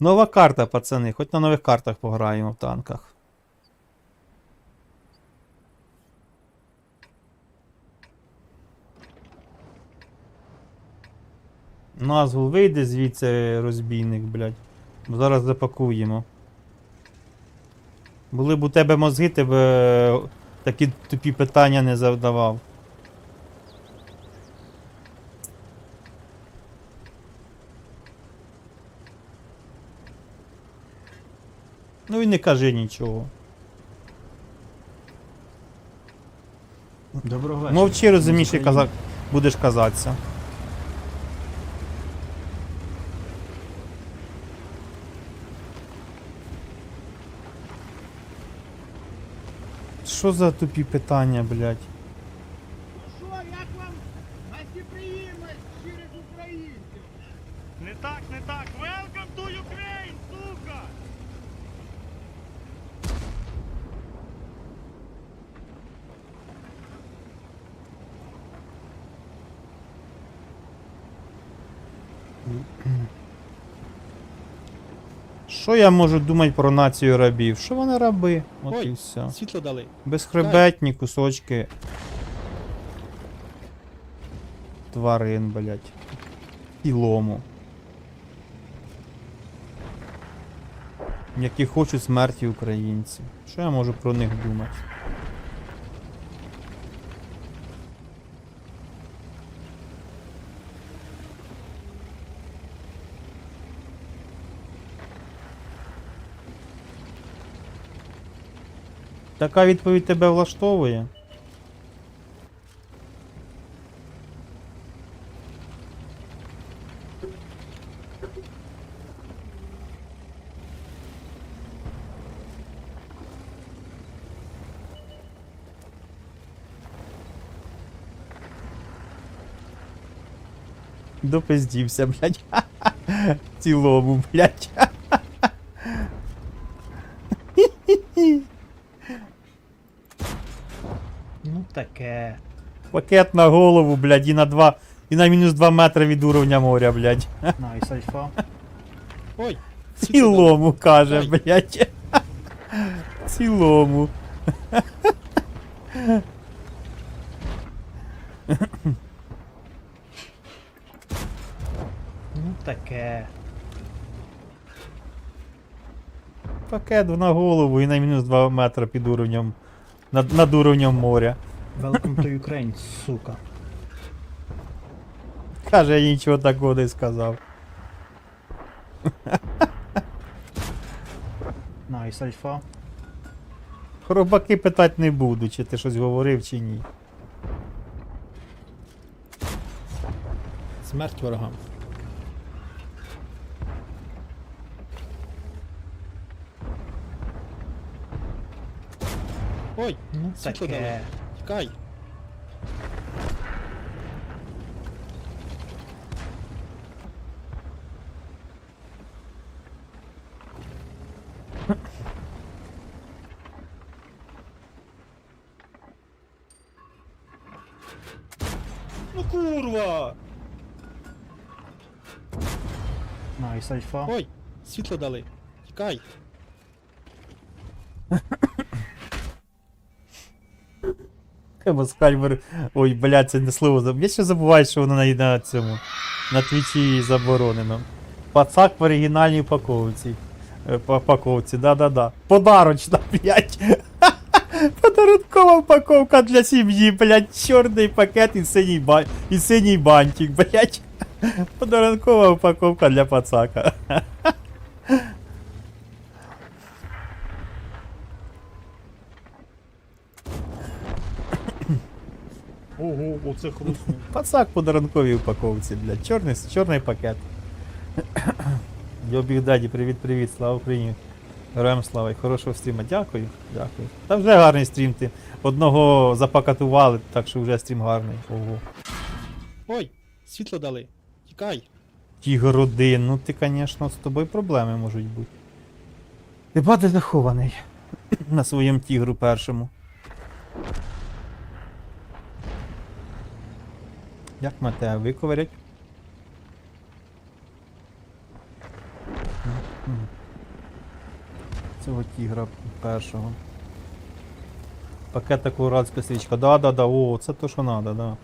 Нова карта, пацани, хоч на нових картах пограємо в танках. Назву вийде звідси розбійник, блядь. Зараз запакуємо. Були б у тебе мозги, ти б е, такі тупі питання не задавав. Ну і не кажи нічого. Доброго вечора. Мовчи, розумієш, і казак будеш казатися. Що за тупі питання, блядь? Ну що, як вам гостеприємність через українців? Не так, не так. Welcome to Ukraine, сука! Що я можу думати про націю рабів? Що вони раби? От Ой. і все. Світло дали. Безхребетні кусочки. Тварин, блядь. І лому. Які хочуть смерті українців. Що я можу про них думати? Така відповідь тебе влаштовує? Допиздівся, блядь. В цілому, блядь. Ну таке. Пакет на голову, блядь, і на 2, і на мінус 2 метри від уровня моря, блядь. Найс, альфа. Ой, В цілому, каже, блядь. В цілому. ну таке. Пакет на голову і на мінус 2 метри під уровнем. Над, над уровнем моря. Welcome to Ukraine, сука. Каже, я нічого такого не сказав. Найс, альфа. Хробаки питати не буду, чи ти щось говорив, чи ні. Смерть ворогам. Ой, Ну, світло дали. Тікай. Курва! Найс, альфа. Ой, світло дали. Тікай. Москаль Ой, блядь, це не слово. Я ще забуваю, що воно на, на цьому. На твічі заборонено. Пацак в оригінальній упаковці. Е, Упаковці, да-да-да. Подарочна, блядь. Подарункова упаковка для сім'ї, блядь. Чорний пакет і синій, ба... і синій бантик, блядь. Подарункова упаковка для пацака. Ого, оце хрустно. Пацак в подарунковій упаковці, блядь. Чорний, чорний пакет. Йо, Бігдаді, привіт-привіт, слава Україні. Героям слава і хорошого стріма. Дякую, дякую. Та вже гарний стрім ти. Одного запакатували, так що вже стрім гарний. Ого. Ой, світло дали. Тікай. Тігр один, ну ти, звісно, з тобою проблеми можуть бути. Ти бади захований на своєму тігру першому. Як мене тебе виковирять? Цього тігра першого. Пакета колорадська свічка. Да, да, да, о, це то, що надо, да.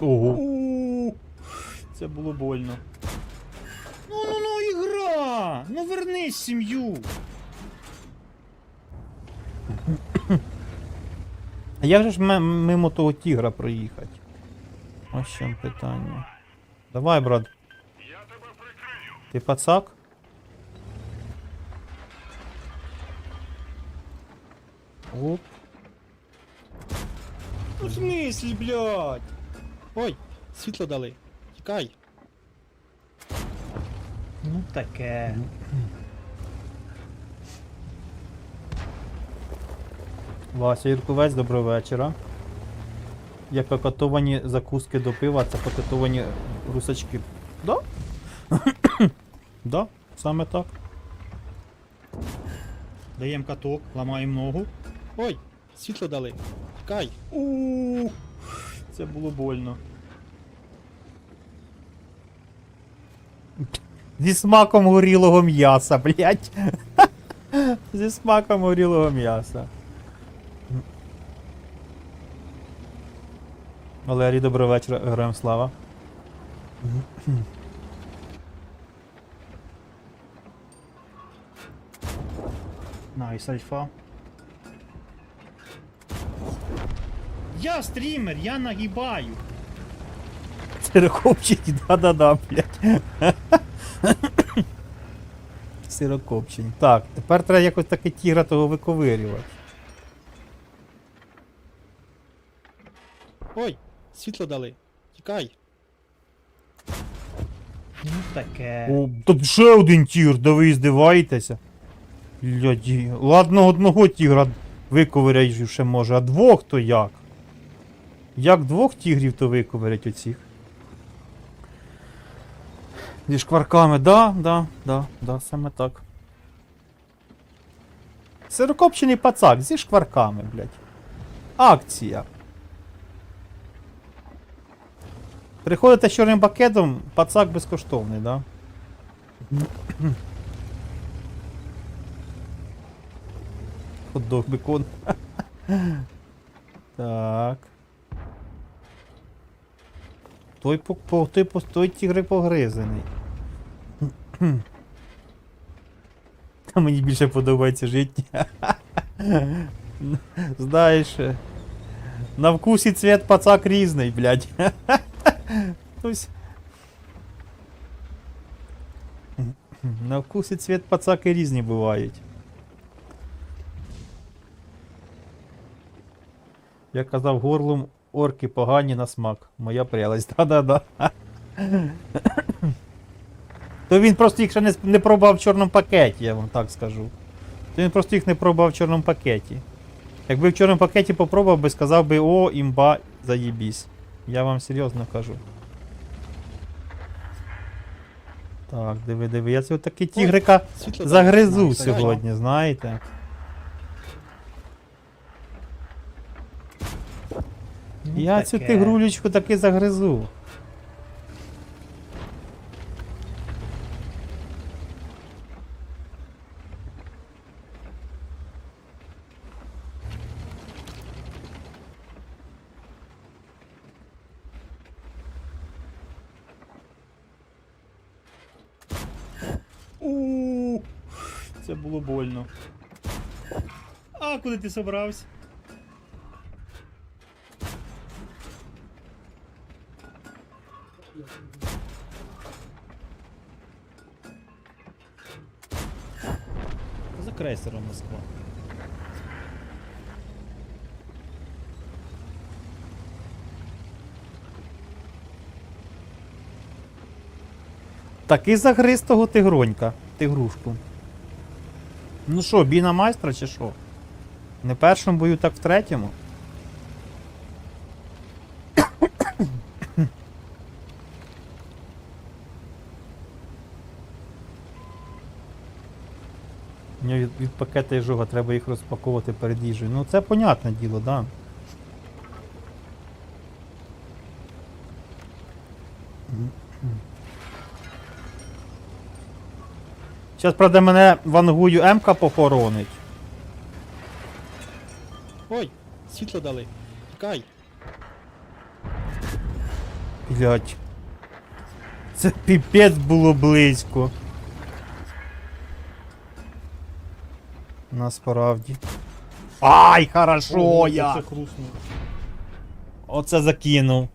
Ого. Це було больно. Ну, ну, ну, ігра! Ну вернись сім'ю! А як же ж мимо того тігра проїхати? Ось в питання. Давай, брат. Я тебе прикрию. Ти пацак? Оп. Ну в смислі, блядь? Ой, світло дали. Тікай. Ну таке. Вася Юрковець, доброго вечора. Є покатовані закуски до пива, це покатовані русачки. Да? да, саме так. Даємо каток, ламаємо ногу. Ой, світло дали. Тікай. У, це було больно. Зі смаком горілого м'яса, блять. Зі смаком горілого м'яса. Валерій, доброго вечора, героям слава. Найс, альфа. Я стрімер, я нагибаю. Сирокопчені, да-да-да, блядь. Сирокопчені. Так, тепер треба якось таки тігра того виковирювати. Ой, світло дали. Тікай. Ну таке. О, тут ще один тігр, да ви здиваєтеся. Ляді. Ладно, одного тігра виковиряй ще може, а двох то як? Як двох тігрів то виковирять оцих? Зі шкварками, да, да, да, да, саме так. Сирокопчений пацак зі шкварками, блядь. Акція. Приходите з чорним пакетом, пацак безкоштовний, да? Хот-дог бекон. так. Той, по, по, той, по, той тігри погризений. Та мені більше подобається життя. Знаєш. На вкус і цвет пацак різний, блядь. Ось. На вкус і цвет пацаки різні бувають. Я казав горлом орки погані на смак. Моя прелесть. Да-да-да. То він просто їх ще не, не пробував в чорному пакеті, я вам так скажу. То він просто їх не пробував в чорному пакеті. Якби в чорному пакеті попробував би, сказав би, о, імба, заєбісь. Я вам серйозно кажу. Так, диви, диви. Я цього таки тігрика Світло загризу Найс, сьогодні, знаєте. Ну, Я цю таке. тигрулечку таки загризу. У, Це було больно. А куди ти собрався? За крейсером Москва. Таки загриз того тигронька, тигрушку. Ну що, бій на майстра чи що? Не в першому бою, так в третьому. Від, від пакета і жога треба їх розпаковувати перед їжею. Ну це понятне діло, да. Зараз, правда, мене вангую М-ка похоронить. Ой, світло дали. Тікай. Блять. Це піпець було близько. Насправді. Ай, хорошо Ого, я! Це хруснув. Оце закинув.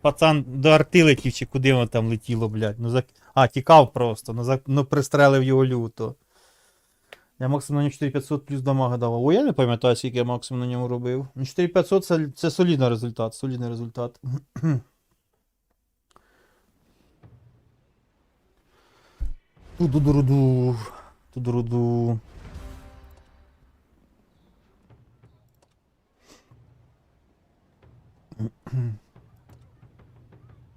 Пацан до арти летів, чи куди воно там летіло, блядь. Ну, зак... А, тікав просто, ну, ну пристрелив його люто. Я максимум на нього 4500 плюс дамага давав. О, я не пам'ятаю, скільки я максимум на ньому робив. Ну, 4500 це, це солідний результат, солідний результат. Тудуруду. Тудуруду.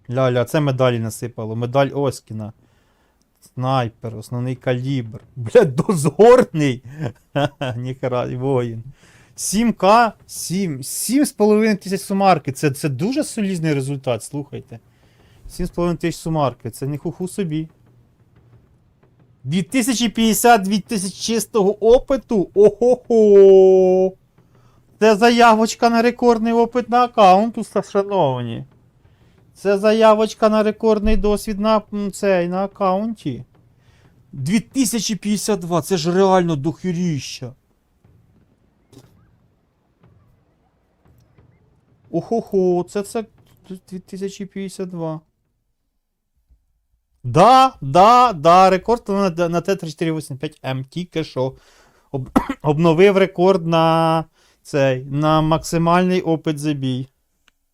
Ля-ля, це медалі насипало. Медаль Оскіна. Снайпер, основний калібр. Блядь, дозорний. Ніхера, воїн. 7К, 7, 7,5 тисяч сумарки. Це, це дуже солізний результат, слухайте. 7,5 тисяч сумарки. Це не хуху собі. 2050 тисяч чистого опиту. Ого-го! Це заявочка на рекордний опит на аккаунту, шановні. Це заявочка на рекордний досвід на цей на аккаунті. 2052, це ж реально дохеріща. Охо-хо, це це 2052. Да, да, да, рекорд на, на Т3485М тільки що. Об, обновив рекорд на цей, на максимальний опит забій.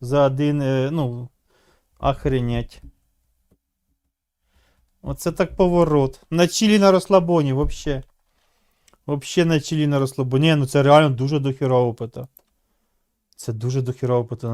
За один, е, ну, охренеть. Оце так поворот. На чилі на розслабоні, вообще. Вообще на чилі на розслабоні. Ні, ну це реально дуже дохіра опита. Це дуже дохіра опита